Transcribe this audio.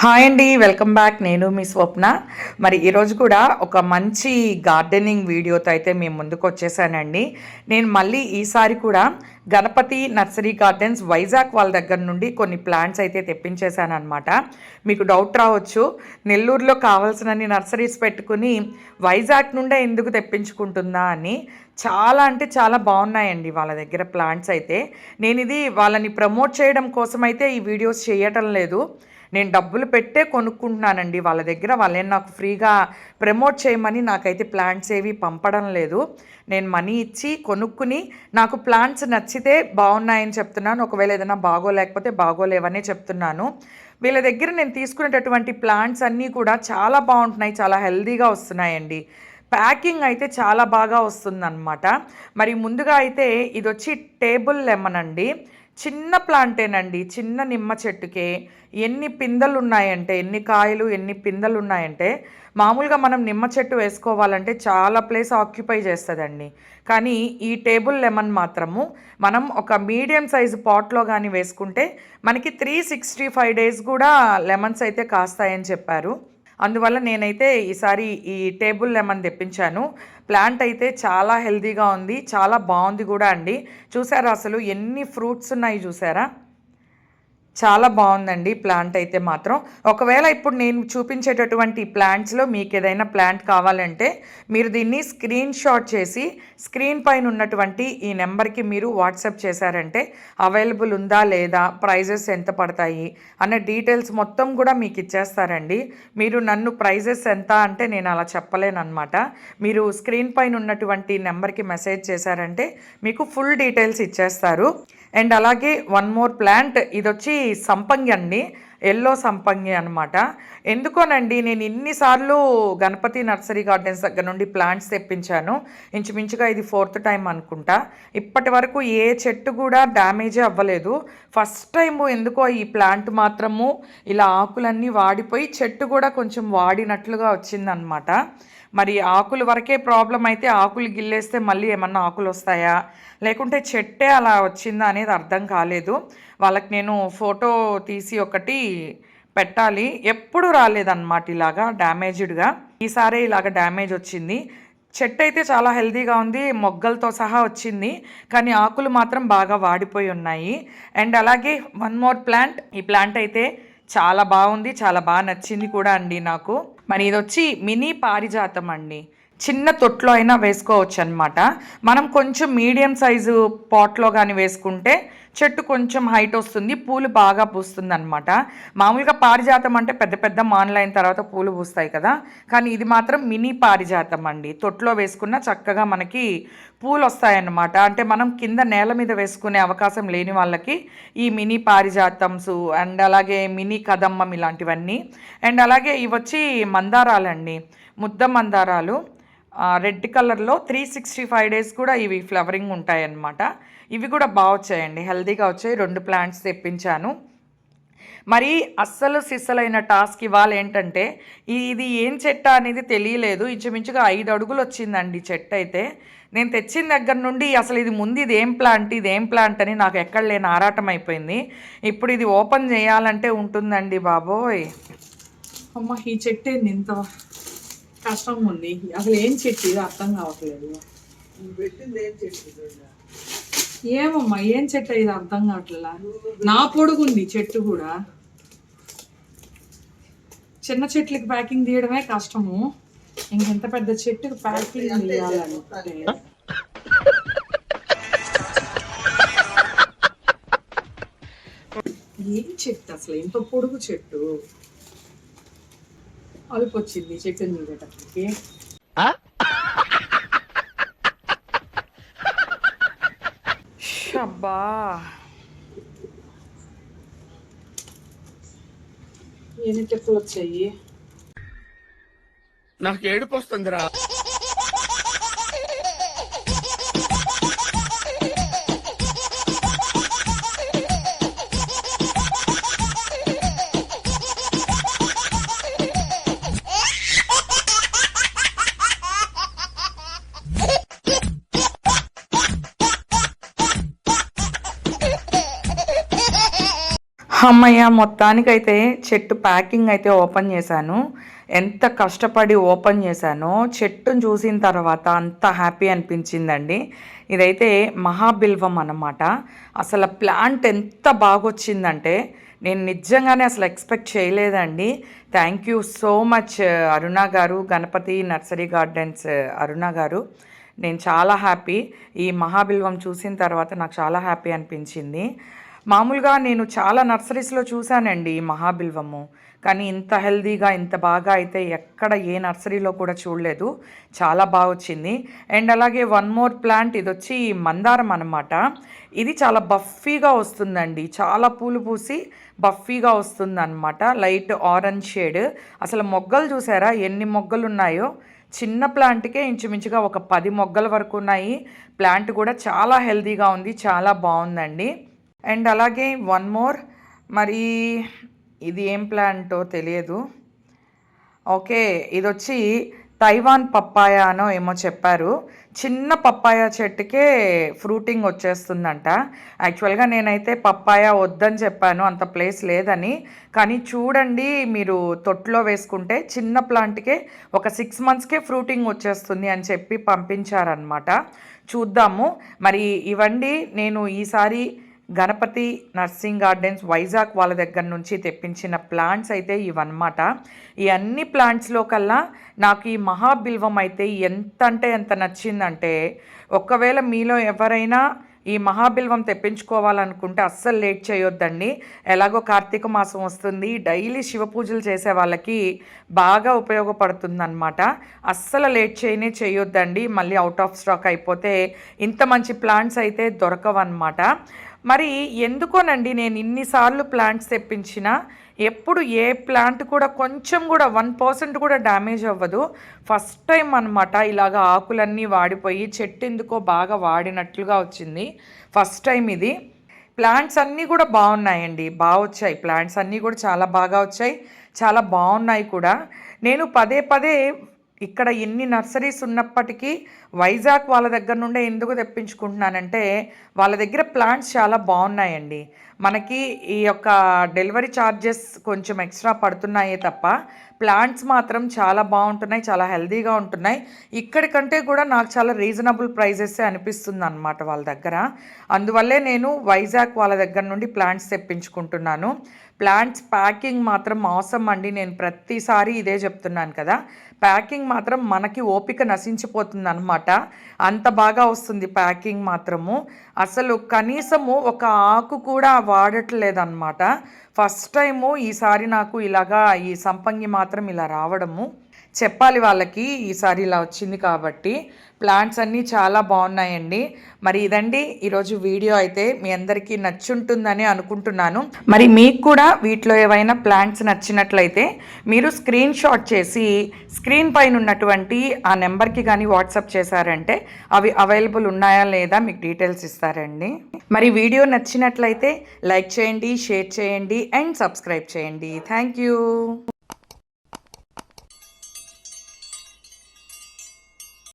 Hi అండి welcome back. నేను మీ స్వప్న. మరి ఈరోజు కూడా ఒక మంచి గార్డెనింగ్ వీడియోతో అయితే మేము ముందుకు వచ్చేసానండి. నేను మళ్ళీ ఈసారి కూడా గణపతి నర్సరీ గార్డెన్స్ వైజాగ్ వాళ్ళ దగ్గర నుండి కొన్ని ప్లాంట్స్ అయితే తెప్పించేశానమాట మీకు డౌట్ రావచ్చు నెల్లూరులో కావాల్సినన్ని నర్సరీస్ పెట్టుకుని వైజాగ్ నుండే ఎందుకు తెప్పించుకుంటుందా అని. చాలా అంటే చాలా బాగున్నాయండి వాళ్ళ దగ్గర ప్లాంట్స్ అయితే. నేను ఇది వాళ్ళని ప్రమోట్ చేయడం కోసం అయితే ఈ వీడియోస్ చేయటం లేదు. నేను డబ్బులు పెట్టే కొనుక్కుంటున్నానండి వాళ్ళ దగ్గర. వాళ్ళేం నాకు ఫ్రీగా ప్రమోట్ చేయమని నాకైతే ప్లాంట్స్ ఏవి పంపడం లేదు. నేను మనీ ఇచ్చి కొనుక్కుని నాకు ప్లాంట్స్ నచ్చితే బాగున్నాయని చెప్తున్నాను. ఒకవేళ ఏదైనా బాగోలేకపోతే బాగోలేవనే చెప్తున్నాను. వీళ్ళ దగ్గర నేను తీసుకునేటటువంటి ప్లాంట్స్ అన్నీ కూడా చాలా బాగుంటున్నాయి. చాలా హెల్దీగా వస్తున్నాయండి. ప్యాకింగ్ అయితే చాలా బాగా వస్తుందన్నమాట. మరి ముందుగా అయితే ఇది వచ్చి టేబుల్ లెమన్ అండి. చిన్న ప్లాంటేనండి చిన్న నిమ్మ చెట్టుకే. ఎన్ని పిందెలు ఉన్నాయంటే ఎన్ని కాయలు ఎన్ని పిందెలు ఉన్నాయంటే మామూలుగా మనం నిమ్మ చెట్టు వేసుకోవాలంటే చాలా ప్లేస్ ఆక్యుపై చేస్తుందండి. కానీ ఈ టేబుల్ లెమన్ మాత్రము మనం ఒక మీడియం సైజు పాట్లో కానీ వేసుకుంటే మనకి త్రీ సిక్స్టీ ఫైవ్ డేస్ కూడా లెమన్స్ అయితే కాస్తాయని చెప్పారు. అందువల్ల నేనైతే ఈసారి ఈ టేబుల్ లెమన్ తెప్పించాను. ప్లాంట్ అయితే చాలా హెల్తీగా ఉంది చాలా బాగుంది కూడా అండి. చూసారా అసలు ఎన్ని ఫ్రూట్స్ ఉన్నాయి చూసారా? చాలా బాగుందండి ప్లాంట్ అయితే మాత్రం. ఒకవేళ ఇప్పుడు నేను చూపించేటటువంటి ప్లాంట్స్లో మీకు ఏదైనా ప్లాంట్ కావాలంటే మీరు దీన్ని స్క్రీన్ షాట్ చేసి స్క్రీన్ పైన ఉన్నటువంటి ఈ నెంబర్కి మీరు వాట్సాప్ చేశారంటే అవైలబుల్ ఉందా లేదా ప్రైజెస్ ఎంత పడతాయి అనే డీటెయిల్స్ మొత్తం కూడా మీకు ఇచ్చేస్తారండి. మీరు నన్ను ప్రైజెస్ ఎంత అంటే నేను అలా చెప్పలేనమాట మీరు స్క్రీన్ పైన ఉన్నటువంటి నెంబర్కి మెసేజ్ చేశారంటే మీకు ఫుల్ డీటెయిల్స్ ఇచ్చేస్తారు. అండ్ అలాగే వన్ మోర్ ప్లాంట్ ఇది వచ్చి సంపంగి అండి. ఎల్లో సంపంగి అనమాట ఎందుకోనండి నేను ఇన్నిసార్లు గణపతి నర్సరీ గార్డెన్స్ దగ్గర నుండి ప్లాంట్స్ తెప్పించాను. ఇంచుమించుగా ఇది ఫోర్త్ టైం అనుకుంటా. ఇప్పటి వరకు ఏ చెట్టు కూడా డ్యామేజే అవ్వలేదు. ఫస్ట్ టైం ఎందుకో ఈ ప్లాంట్ మాత్రము ఇలా ఆకులన్నీ వాడిపోయి చెట్టు కూడా కొంచెం వాడినట్లుగా వచ్చిందనమాట మరి ఆకుల వరకే ప్రాబ్లం అయితే ఆకులు గిల్లేస్తే మళ్ళీ ఏమన్నా ఆకులు వస్తాయా లేకుంటే చెట్టే అలా వచ్చిందా అనేది అర్థం కాలేదు. వాళ్ళకి నేను ఫోటో తీసి ఒకటి పెట్టాలి. ఎప్పుడు రాలేదన్నమాట ఇలాగా డ్యామేజ్డ్గా. ఈసారి ఇలాగ డ్యామేజ్ వచ్చింది. చెట్టు అయితే చాలా హెల్దీగా ఉంది మొగ్గలతో సహా వచ్చింది కానీ ఆకులు మాత్రం బాగా వాడిపోయి ఉన్నాయి. అండ్ అలాగే వన్ మోర్ ప్లాంట్. ఈ ప్లాంట్ అయితే చాలా బాగుంది చాలా బాగా నచ్చింది కూడా అండి నాకు. మరి ఇది వచ్చి మినీ పారిజాతం అండి. చిన్న తొట్లో అయినా వేసుకోవచ్చు అనమాట మనం కొంచెం మీడియం సైజు పాట్లో కానీ వేసుకుంటే చెట్టు కొంచెం హైట్ వస్తుంది పూలు బాగా పూస్తుంది అనమాట మామూలుగా పారిజాతం అంటే పెద్ద పెద్ద మాన్లైన తర్వాత పూలు పూస్తాయి కదా. కానీ ఇది మాత్రం మినీ పారిజాతం అండి. తొట్లో వేసుకున్న చక్కగా మనకి పూలు వస్తాయన్నమాట అంటే మనం కింద నేల మీద వేసుకునే అవకాశం లేని వాళ్ళకి ఈ మినీ పారిజాతంసు అండ్ అలాగే మినీ కదమ్మం ఇలాంటివన్నీ. అండ్ అలాగే ఇవి వచ్చి మందారాలండి. ముద్ద మందారాలు. రెడ్ కలర్లో త్రీ సిక్స్టీ ఫైవ్ డేస్ కూడా ఇవి ఫ్లవరింగ్ ఉంటాయన్నమాట. ఇవి కూడా బాగా వచ్చాయండి. హెల్దీగా వచ్చాయి. రెండు ప్లాంట్స్ తెప్పించాను. మరి అస్సలు సిస్సలైన టాస్క్ ఇవాళ ఏంటంటే ఇది ఏం చెట్ట అనేది తెలియలేదు. ఇంచుమించుగా ఐదు అడుగులు వచ్చిందండి చెట్టు అయితే. నేను తెచ్చిన దగ్గర నుండి అసలు ఇది ముందు ఇది ఏం ప్లాంట్ ఇది ఏం ప్లాంట్ అని నాకు ఎక్కడ లేని ఆరాటం అయిపోయింది. ఇప్పుడు ఇది ఓపెన్ చేయాలంటే ఉంటుందండి బాబోయ్. అమ్మ ఈ చెట్టు ఏంది ఇంత కష్టం ఉంది అసలు ఏం చెట్టు ఇది అర్థం కావట్లేదు. ఏమమ్మా ఏం చెట్టు ఇది అర్థం కావట్లేదా? నా పొడుగుంది చెట్టు కూడా. చిన్న చెట్లకి ప్యాకింగ్ తీయడమే కష్టము. ఇంకెంత పెద్ద చెట్టుకి ప్యాకింగ్ తీయాలంటే. ఏం చెట్టు అసలు? ఇంత పొడుగు చెట్టు. అలుపు వచ్చింది చెట్టుని అబ్బా. ఎన్ని చెప్పులు వచ్చాయి నాకు ఏడుపు వస్తుందిరా. అమ్మయ్య మొత్తానికైతే చెట్టు ప్యాకింగ్ అయితే ఓపెన్ చేశాను. ఎంత కష్టపడి ఓపెన్ చేశానో చెట్టును చూసిన తర్వాత అంత హ్యాపీ అనిపించిందండి. ఇదైతే మహాబిల్వం అన్నమాట. అసలు ప్లాంట్ ఎంత బాగొచ్చిందంటే నేను నిజంగానే అసలు ఎక్స్పెక్ట్ చేయలేదండి. Thank you so much Aruna గారు గణపతి నర్సరీ గార్డెన్స్ అరుణ గారు. నేను చాలా హ్యాపీ. ఈ మహాబిల్వం చూసిన తర్వాత నాకు చాలా హ్యాపీ అనిపించింది. మామూలుగా నేను చాలా నర్సరీస్లో చూశానండి ఈ మహాబిల్వము. కానీ ఇంత హెల్దీగా ఇంత బాగా అయితే ఎక్కడ ఏ నర్సరీలో కూడా చూడలేదు. చాలా బాగా వచ్చింది. అండ్ అలాగే వన్ మోర్ ప్లాంట్ ఇది వచ్చి మందారం అనమాట ఇది చాలా బఫీగా వస్తుందండి. చాలా పూలు పూసి బఫీగా వస్తుంది అనమాట లైట్ ఆరెంజ్ షేడ్. అసలు మొగ్గలు చూసారా? ఎన్ని మొగ్గలు ఉన్నాయో? చిన్న ప్లాంట్కే ఇంచుమించుగా ఒక పది మొగ్గల వరకు ఉన్నాయి. ప్లాంట్ కూడా చాలా హెల్దీగా ఉంది చాలా బాగుందండి. అండ్ అలాగే వన్ మోర్. మరి ఇది ఏం ప్లాంటో తెలియదు. ఓకే ఇది వచ్చి తైవాన్ పప్పాయ అనో ఏమో చెప్పారు. చిన్న పప్పాయ చెట్టుకే ఫ్రూటింగ్ వచ్చేస్తుందంట. యాక్చువల్గా నేనైతే పప్పాయ వద్దని చెప్పాను అంత ప్లేస్ లేదని. కానీ చూడండి మీరు తొట్టులో వేసుకుంటే చిన్న ప్లాంట్కే ఒక సిక్స్ మంత్స్కే ఫ్రూటింగ్ వచ్చేస్తుంది అని చెప్పి పంపించారనమాట చూద్దాము. మరి ఇవండి నేను ఈసారి గణపతి నర్సింగ్ గార్డెన్స్ వైజాగ్ వాళ్ళ దగ్గర నుంచి తెప్పించిన ప్లాంట్స్ అయితే ఇవన్నమాట. ఈ అన్ని ప్లాంట్స్లో కల్లా నాకు ఈ మహాబిల్వం అయితే ఎంత అంటే ఎంత నచ్చిందంటే ఒకవేళ మీలో ఎవరైనా ఈ మహాబిల్వం తెప్పించుకోవాలనుకుంటే అస్సలు లేట్ చేయొద్దండి. ఎలాగో కార్తీక మాసం వస్తుంది డైలీ శివ పూజలు చేసే వాళ్ళకి బాగా ఉపయోగపడుతుందన్నమాట. అస్సలు లేట్ చేయనే చేయొద్దండి మళ్ళీ అవుట్ ఆఫ్ స్టాక్ అయిపోతే ఇంత మంచి ప్లాంట్స్ అయితే దొరకవన్నమాట. మరి ఎందుకోనండి నేను ఇన్నిసార్లు ప్లాంట్స్ తెప్పించినా ఎప్పుడు ఏ ప్లాంట్ కూడా కొంచెం కూడా వన్ పర్సెంట్ కూడా డ్యామేజ్ అవ్వదు. ఫస్ట్ టైం అనమాట ఇలాగ ఆకులన్నీ వాడిపోయి చెట్టు ఎందుకో బాగా వాడినట్లుగా వచ్చింది. ఫస్ట్ టైం ఇది. ప్లాంట్స్ అన్నీ కూడా బాగున్నాయండి. బాగా వచ్చాయి. ప్లాంట్స్ అన్నీ కూడా చాలా బాగా వచ్చాయి. చాలా బాగున్నాయి కూడా. నేను పదే పదే ఇక్కడ ఎన్ని నర్సరీస్ ఉన్నప్పటికీ వైజాగ్ వాళ్ళ దగ్గర నుండే ఎందుకు తెప్పించుకుంటున్నానంటే వాళ్ళ దగ్గర ప్లాంట్స్ చాలా బాగున్నాయండి. మనకి ఈ యొక్క డెలివరీ ఛార్జెస్ కొంచెం ఎక్స్ట్రా పడుతున్నాయే తప్ప ప్లాంట్స్ మాత్రం చాలా బాగుంటున్నాయి చాలా హెల్దీగా ఉంటున్నాయి. ఇక్కడికంటే కూడా నాకు చాలా రీజనబుల్ ప్రైజెస్ అనిపిస్తుంది అనమాట వాళ్ళ దగ్గర. అందువల్లే నేను వైజాగ్ వాళ్ళ దగ్గర నుండి ప్లాంట్స్ తెప్పించుకుంటున్నాను. ప్లాంట్స్ ప్యాకింగ్ మాత్రం అవసరం అండి. నేను ప్రతిసారి ఇదే చెప్తున్నాను కదా. ప్యాకింగ్ మాత్రం మనకి ఓపిక నశించిపోతుంది అనమాట అంత బాగా వస్తుంది ప్యాకింగ్ మాత్రము. అసలు కనీసము ఒక ఆకు కూడా వాడట్లేదన్నమాట. ఫస్ట్ టైము ఈసారి నాకు ఇలాగా ఈ సంపంగి మాత్రం ఇలా రావడము. చెప్పాలి వాళ్ళకి ఈసారి ఇలా వచ్చింది కాబట్టి. ప్లాంట్స్ అన్నీ చాలా బాగున్నాయండి. మరి ఇదండి ఈరోజు వీడియో అయితే మీ అందరికీ నచ్చుంటుందని అనుకుంటున్నాను. మరి మీకు కూడా వీటిలో ఏవైనా ప్లాంట్స్ నచ్చినట్లయితే మీరు స్క్రీన్ షాట్ చేసి స్క్రీన్ పైన ఉన్నటువంటి ఆ నెంబర్కి కానీ వాట్సాప్ చేశారంటే అవి అవైలబుల్ ఉన్నాయా లేదా మీకు డీటెయిల్స్ ఇస్తారండి. మరి వీడియో నచ్చినట్లయితే లైక్ చేయండి షేర్ చేయండి అండ్ సబ్స్క్రైబ్ చేయండి. Thank you.